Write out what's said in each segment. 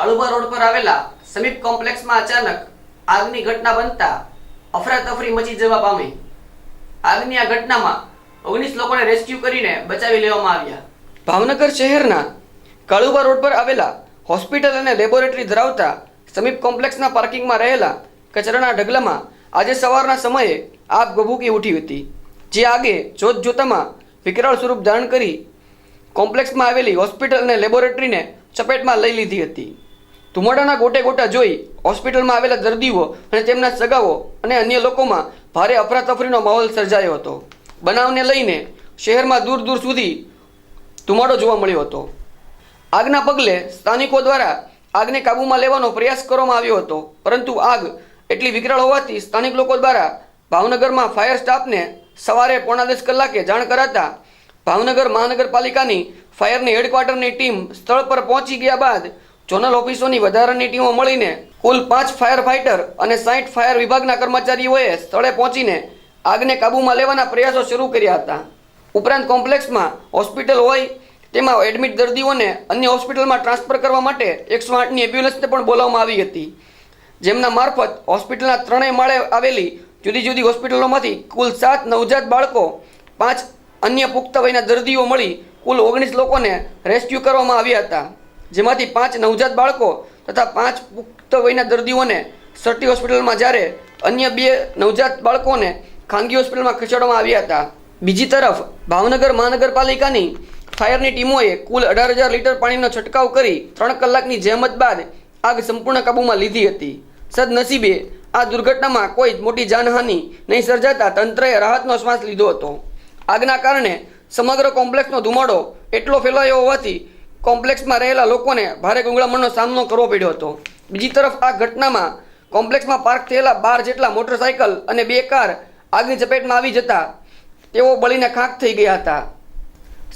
કાળુબા road પર આવેલા સમીપ કોમ્પ્લેક્સમાં અચાનક આગની ઘટના બનતા અફરાતફરી મચી જવા પામી. આગની આ ઘટનામાં ઓગણીસ લોકોને રેસ્ક્યુ કરીને બચાવી લેવામાં આવ્યા. ભાવનગર શહેરના કાળુબા રોડ પર આવેલા હોસ્પિટલ અને લેબોરેટરી ધરાવતા સમીપ કોમ્પ્લેક્સના પાર્કિંગમાં રહેલા કચરાના ઢગલામાં આજે સવારના સમયે આગ ભભૂકી ઉઠી હતી. જે આગે જોત જોતામાં વિકરાળ સ્વરૂપ ધારણ કરી કોમ્પ્લેક્સમાં આવેલી હોસ્પિટલ અને લેબોરેટરીને ચપેટમાં લઈ લીધી હતી. ધુમાડાના ગોટે ગોટા જોઈ હોસ્પિટલમાં આવેલા દર્દીઓ અને તેમના સગાઓ અને અન્ય લોકોમાં ભારે અફરાતફરીનો માહોલ સર્જાયો હતો. બનાવને લઈને શહેરમાં દૂર દૂર સુધી ધુમાડો જોવા મળ્યો હતો. આગના પગલે સ્થાનિકો દ્વારા આગને કાબૂમાં લેવાનો પ્રયાસ કરવામાં આવ્યો હતો, પરંતુ આગ એટલી વિકરાળ હોવાથી સ્થાનિક લોકો દ્વારા ભાવનગરમાં ફાયર સ્ટાફને સવારે પોણા દસ કલાકે જાણ કરાતા ભાવનગર મહાનગરપાલિકાની ફાયરની હેડક્વાર્ટરની ટીમ સ્થળ પર પહોંચી ગયા બાદ ઝોનલ ઓફિસોની વધારાની ટીમો મળીને કુલ પાંચ ફાયર ફાઇટર અને સાઠ ફાયર વિભાગના કર્મચારીઓએ સ્થળે પહોંચીને આગને કાબૂમાં લેવાના પ્રયાસો શરૂ કર્યા હતા. ઉપરાંત કોમ્પ્લેક્સમાં હોસ્પિટલ હોય તેમાં એડમિટ દર્દીઓને અન્ય હોસ્પિટલમાં ટ્રાન્સફર કરવા માટે એકસો આઠની એમ્બ્યુલન્સને પણ બોલાવવામાં આવી હતી. જેમના મારફત હોસ્પિટલના ત્રણેય માળે આવેલી જુદી જુદી હોસ્પિટલોમાંથી કુલ સાત નવજાત બાળકો, પાંચ અન્ય પુખ્ત વયના દર્દીઓ મળી કુલ ઓગણીસ લોકોને રેસ્ક્યુ કરવામાં આવ્યા હતા. જેમાંથી પાંચ નવજાત બાળકો તથા પાંચ પુખ્ત વયના દર્દીઓને સર્ટી હોસ્પિટલમાં જ્યારે અન્ય બે નવજાત બાળકોને ખાનગી હોસ્પિટલમાં ખસેડવામાં આવ્યા હતા. બીજી તરફ ભાવનગર મહાનગરપાલિકાની ફાયરની ટીમોએ કુલ અઢાર હજાર લીટર પાણીનો છંટકાવ કરી ત્રણ કલાકની જહેમત બાદ આગ સંપૂર્ણ કાબૂમાં લીધી હતી. સદનસીબે આ દુર્ઘટનામાં કોઈ મોટી જાનહાનિ નહીં સર્જાતા તંત્રએ રાહતનો શ્વાસ લીધો હતો. આગના કારણે સમગ્ર કોમ્પ્લેક્સનો ધુમાડો એટલો ફેલાયો હોવાથી કોમ્પ્લેક્સમાં રહેલા લોકોને ભારે ગુંગળામણનો સામનો કરવો પડ્યો હતો. બીજી તરફ આ ઘટનામાં કોમ્પ્લેક્સમાં પાર્ક થયેલા બાર જેટલા મોટરસાયકલ અને બે કાર આગની ચપેટમાં આવી જતા તેઓ બળીને ખાંક થઈ ગયા હતા.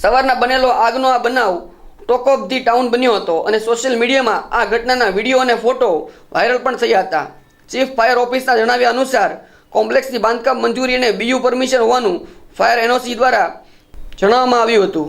સવારના બનેલો આગનો આ બનાવ ટોક ઓફ ધી ટાઉન બન્યો હતો અને સોશિયલ મીડિયામાં આ ઘટનાના વીડિયો અને ફોટો વાયરલ પણ થયા હતા. ચીફ ફાયર ઓફિસના જણાવ્યા અનુસાર કોમ્પ્લેક્સની બાંધકામ મંજૂરી અને બીયુ પરમિશન હોવાનું ફાયર એનઓસી દ્વારા જણાવવામાં આવ્યું હતું.